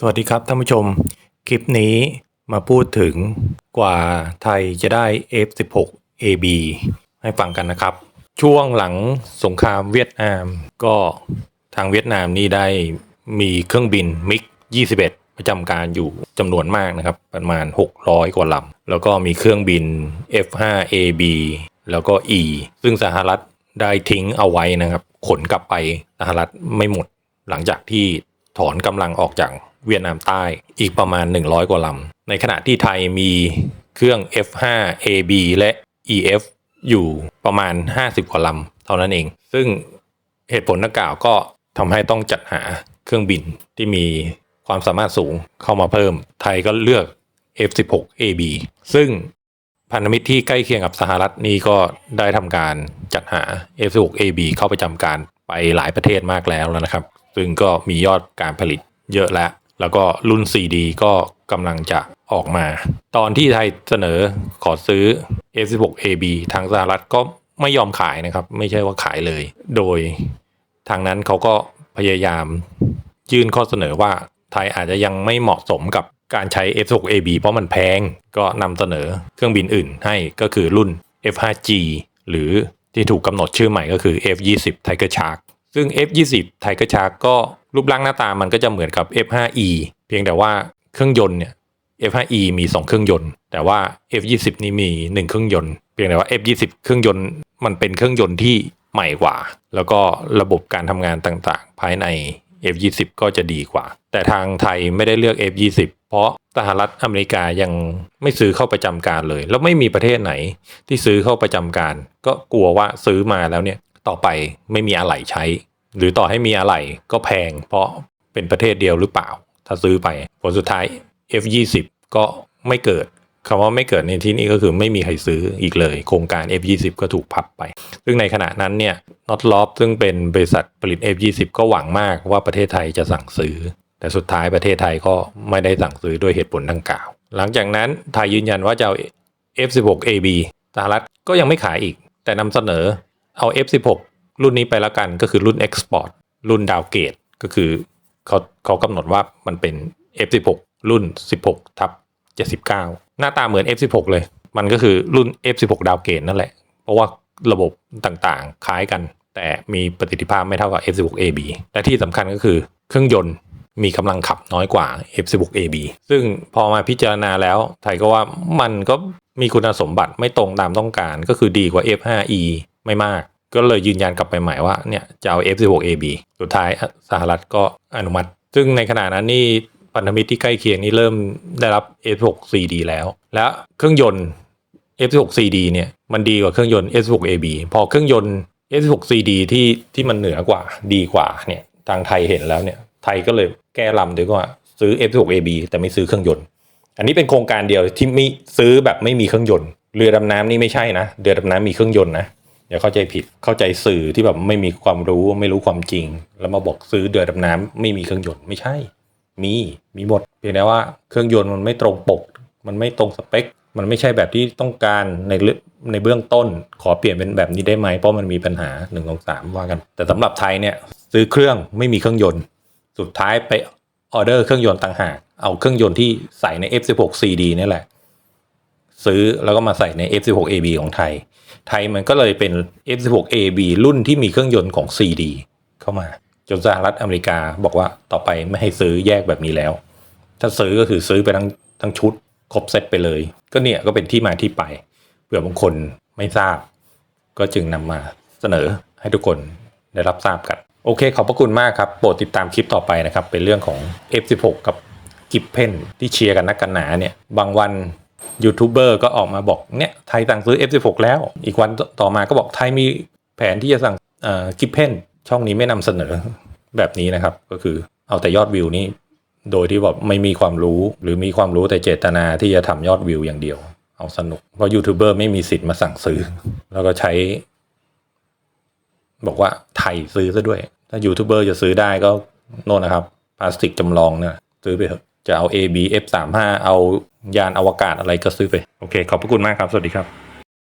สวัสดีครับท่านผู้ชม คลิปนี้มาพูดถึงกว่าไทยจะได้ F16 AB ให้ฟังกันนะครับ ช่วงหลังสงครามเวียดนาม ก็ทางเวียดนามนี่ได้มีเครื่องบินมิก21 ประจำการอยู่จำนวนมากนะครับ ประมาณ 600 กว่าลำแล้วก็มีเครื่องบิน F5AB แล้วก็ E ซึ่งสหรัฐได้ทิ้งเอาไว้นะครับ ขนกลับไปสหรัฐไม่หมดหลังจากที่ถอนกำลังออกจาก เวียดนามใต้อีกประมาณ 100 กว่าลำ ในขณะที่ไทยมีเครื่อง F5AB และ EF อยู่ประมาณ 50 กว่าลำเท่านั้นเอง ซึ่งเหตุผลดังกล่าวก็ทำให้ต้องจัดหาเครื่องบินที่มีความสามารถสูงเข้ามาเพิ่ม ไทยก็เลือก F16AB ซึ่งพันธมิตรที่ใกล้เคียงกับสหรัฐนี่ก็ได้ทำการจัดหา F16AB เข้าไปจำการไปหลายประเทศมากแล้วแล้วนะครับ ซึ่งก็มียอดการผลิตเยอะแล้ว แล้วก็รุ่น CD ก็กำลังจะออกมา ตอนที่ไทยเสนอขอซื้อ F16AB ทางสหรัฐก็ไม่ยอมขายนะครับ ไม่ใช่ว่าขายเลย โดยทางนั้นเขาก็พยายามยื่นข้อเสนอว่าไทยอาจจะยังไม่เหมาะสมกับการใช้ F16AB เพราะมันแพงก็นำเสนอเครื่องบินอื่นให้ก็คือรุ่น F5G หรือที่ถูกกำหนดชื่อใหม่ก็คือ F20 Tiger Shark ซึ่ง F20 Tiger Shark ก็ รูปร่างหน้าตามันก็จะเหมือนกับ F5E เพียงแต่ว่าเครื่องยนต์เนี่ย F5E มี 2 เครื่องยนต์ แต่ว่า F20 นี่มี 1 เครื่องยนต์ เพียงแต่ว่า F20 เครื่องยนต์มันเป็นเครื่องยนต์ที่ใหม่กว่า แล้วก็ระบบการทำงานต่างๆ ภายใน F20 ก็จะดีกว่า แต่ทางไทยไม่ได้เลือก F20 เพราะสหรัฐอเมริกายังไม่ซื้อเข้าประจำการเลย แล้วไม่มีประเทศไหนที่ซื้อเข้าประจำการ ก็กลัวว่าซื้อมาแล้วเนี่ยต่อไปไม่มีอะไหล่ใช้ หรือต่อให้มีอะไหล่ก็แพง เพราะเป็นประเทศเดียวหรือเปล่า ถ้าซื้อไป ผลสุดท้าย F20 ก็ไม่เกิดคำว่าไม่เกิดในที่นี้ก็คือไม่มีใครซื้ออีกเลย โครงการ F20 ก็ถูกพับไป ซึ่งในขณะนั้นเนี่ยน็อตลอฟซึ่งเป็นบริษัทผลิต F20 ก็หวังมากว่าประเทศไทยจะสั่งซื้อ แต่สุดท้ายประเทศไทยก็ไม่ได้สั่งซื้อด้วยเหตุผลดังกล่าว หลังจากนั้นไทยยืนยันว่าจะเอา F16AB สหรัฐก็ยังไม่ขายอีก แต่นำเสนอเอา F16 รุ่นนี้ไปแล้วกันก็คือรุ่น Export รุ่นดาวเกตก็คือเขาเขากำหนดว่ามันเป็น F16 รุ่น 16ทับ79 หน้าตาเหมือน F16 เลย มันก็คือรุ่น F16 ดาวเกตนั่นแหละ เพราะว่าระบบต่างๆ คล้ายกัน แต่มีประสิทธิภาพไม่เท่ากับ F16AB และที่สำคัญก็คือเครื่องยนต์มีกำลังขับน้อยกว่า F16AB ซึ่งพอมาพิจารณาแล้วไทยก็ว่ามันก็มีคุณสมบัติไม่ตรงตามต้องการ ก็คือดีกว่า F5E ไม่มาก ก็เลยยืนยันกลับไปใหม่ว่าเนี่ยจะเอา F16AB สุดท้ายสหรัฐก็อนุมัติ ซึ่งในขณะนั้นนี่พันธมิตรที่ใกล้เคียงนี่เริ่มได้รับ F16CD แล้ว และเครื่องยนต์ F16CD เนี่ยมันดีกว่าเครื่องยนต์ F16AB พอเครื่องยนต์ F16CD ที่ที่มันเหนือกว่าดีกว่าเนี่ยทางไทยเห็นแล้วเนี่ยไทยก็เลยแก้ลำด้วยว่าซื้อ F16AB แต่ไม่ซื้อเครื่องยนต์ อันนี้เป็นโครงการเดียวที่ไมีซื้อแบบไม่มีเครื่องยนต์ เรือดำน้ำนี่ไม่ใช่นะ เรือดำน้ำมีเครื่องยนต์นะ อย่าเข้าใจผิดเข้าใจสื่อที่แบบไม่มีความรู้ไม่รู้ความจริง แล้วมาบอกซื้อเรือดำน้ำไม่มีเครื่องยนต์ไม่ใช่ มีมีหมดเพียงแต่ว่าเครื่องยนต์มันไม่ตรงปก มันไม่ตรงสเปค มันไม่ใช่แบบที่ต้องการในเรื่องในเบื้องต้น ขอเปลี่ยนเป็นแบบนี้ได้ไหมเพราะมันมีปัญหา1นึ่งสองสามว่ากัน แต่สำหรับไทยเนี่ยซื้อเครื่องไม่มีเครื่องยนต์ สุดท้ายไปออเดอร์เครื่องยนต์ต่างหากเอาเครื่องยนต์ที่ใส่ใน F16CD นี่แหละ ซื้อแล้วก็มาใส่ใน F16AB ของไทย ไทยมันก็เลยเป็น F16AB รุ่นที่มีเครื่องยนต์ของ CD เข้ามา จนสหรัฐอเมริกาบอกว่าต่อไปไม่ให้ซื้อแยกแบบนี้แล้ว ถ้าซื้อก็คือซื้อไปทั้งทั้งชุดครบเซตไปเลย ก็เนี่ยก็เป็นที่มาที่ไปเผื่อบางคนไม่ทราบ ก็จึงนำมาเสนอให้ทุกคนได้รับทราบกัน โอเค ขอบพระคุณมากครับ โปรดติดตามคลิปต่อไปนะครับ เป็นเรื่องของ F16 กับกิฟเพนที่เชียร์กันนักกันหนาเนี่ย บางวัน ยูทูบเบอร์ก็ออกมาบอกเนี่ยไทยสั่งซื้อ F16 แล้ว อีกวันต่อมาก็บอกไทยมีแผนที่จะสั่งกิฟเพนช่องนี้ไม่นำเสนอแบบนี้นะครับ ก็คือเอาแต่ยอดวิวนี้ โดยที่แบบไม่มีความรู้หรือมีความรู้แต่เจตนาที่จะทำยอดวิวอย่างเดียว เอาสนุก เพราะยูทูบเบอร์ไม่มีสิทธิ์มาสั่งซื้อ แล้วก็ใช้ บอกว่าไทยซื้อซะด้วย ถ้ายูทูบเบอร์จะซื้อได้ก็โน่นนะครับพลาสติกจำลองเนี่ยซื้อไปเถอะ จะเอา AB F35 เอายานอวกาศอะไรก็ซื้อไป โอเค ขอบพระคุณมากครับ สวัสดีครับ